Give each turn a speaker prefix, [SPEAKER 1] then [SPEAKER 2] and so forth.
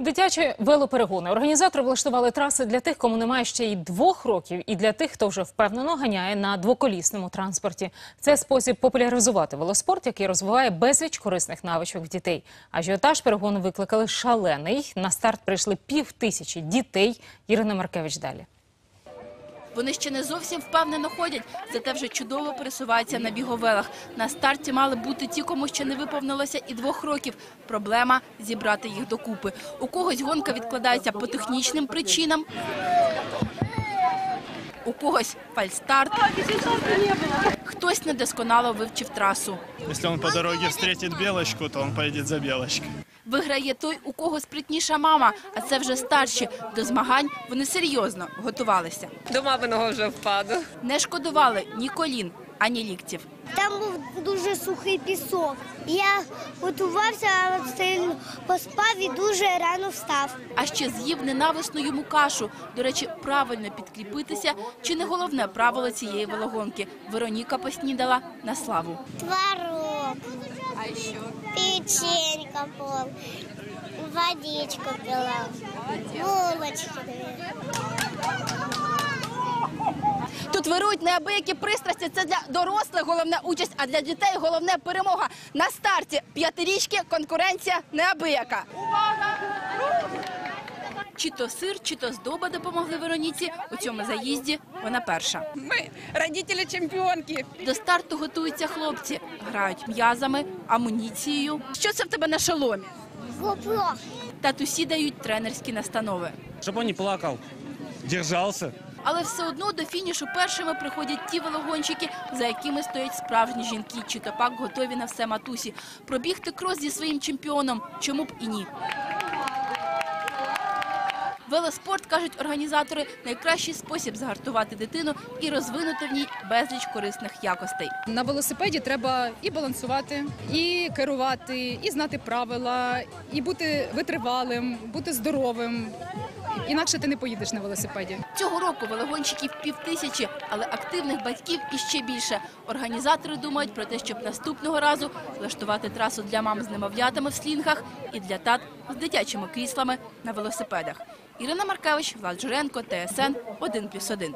[SPEAKER 1] Дитячі велоперегони. Організатори влаштували траси для тих, кому немає ще й двох років, і для тих, хто вже впевнено ганяє на двоколісному транспорті. Це спосіб популяризувати велоспорт, який розвиває безліч корисних навичок дітей. Ажіотаж перегону викликали шалений. На старт прийшли пів тисячі дітей. Ірина Маркевич далі.
[SPEAKER 2] Вони ще не зовсім впевнено ходять, зате вже чудово пересуваються на біговелах. На старті мали бути ті, кому ще не виповнилося і двох років. Проблема – зібрати їх докупи. У когось гонка відкладається по технічним причинам, у когось фальстарт, хтось недосконало вивчив трасу.
[SPEAKER 3] Если он по дороге встретит белочку, то он поедет за белочкой.
[SPEAKER 2] Виграє той, у кого спритніша мама, а це вже старші. До змагань вони серйозно готувалися.
[SPEAKER 4] До маминого вже впаду.
[SPEAKER 2] Не шкодували ні колін, ані ліктів.
[SPEAKER 5] Там був дуже сухий пісок. Я готувався але сильно, поспав і дуже рано встав.
[SPEAKER 2] А ще з'їв ненависну йому кашу. До речі, правильно підкріпитися чи не головне правило цієї велогонки. Вероніка поснідала на славу.
[SPEAKER 5] Творог. А що? Печенька пол. Водичку пила. Булочки.
[SPEAKER 2] Тут вирують неабиякі пристрасті. Це для дорослих головна участь, а для дітей головне перемога. На старті п'ятирічки конкуренція неабияка. Чи то сир, чи то здоба допомогли Вероніці. У цьому заїзді вона перша.
[SPEAKER 4] Ми родителі чемпіонки.
[SPEAKER 2] До старту готуються хлопці. Грають м'язами, амуніцією. Що це в тебе на шоломі?
[SPEAKER 5] Гопло.
[SPEAKER 2] Татусі дають тренерські настанови.
[SPEAKER 6] Чтобы он не плакал, держался.
[SPEAKER 2] Але все одно до фінішу першими приходять ті велогонщики, за якими стоять справжні жінки, чи то пак готові на все матусі. Пробігти крос зі своїм чемпіоном, чому б і ні. Велоспорт, кажуть організатори, найкращий спосіб загартувати дитину і розвинути в ній безліч корисних якостей.
[SPEAKER 7] На велосипеді треба і балансувати, і керувати, і знати правила, і бути витривалим, бути здоровим. Інакше ти не поїдеш на велосипеді.
[SPEAKER 2] Цього року велогонщиків півтисячі, але активних батьків іще більше. Організатори думають про те, щоб наступного разу влаштувати трасу для мам з немовлятами в слінгах і для тат з дитячими кріслами на велосипедах. Ірина Маркевич, Влад Журенко, ТСН 1+,1.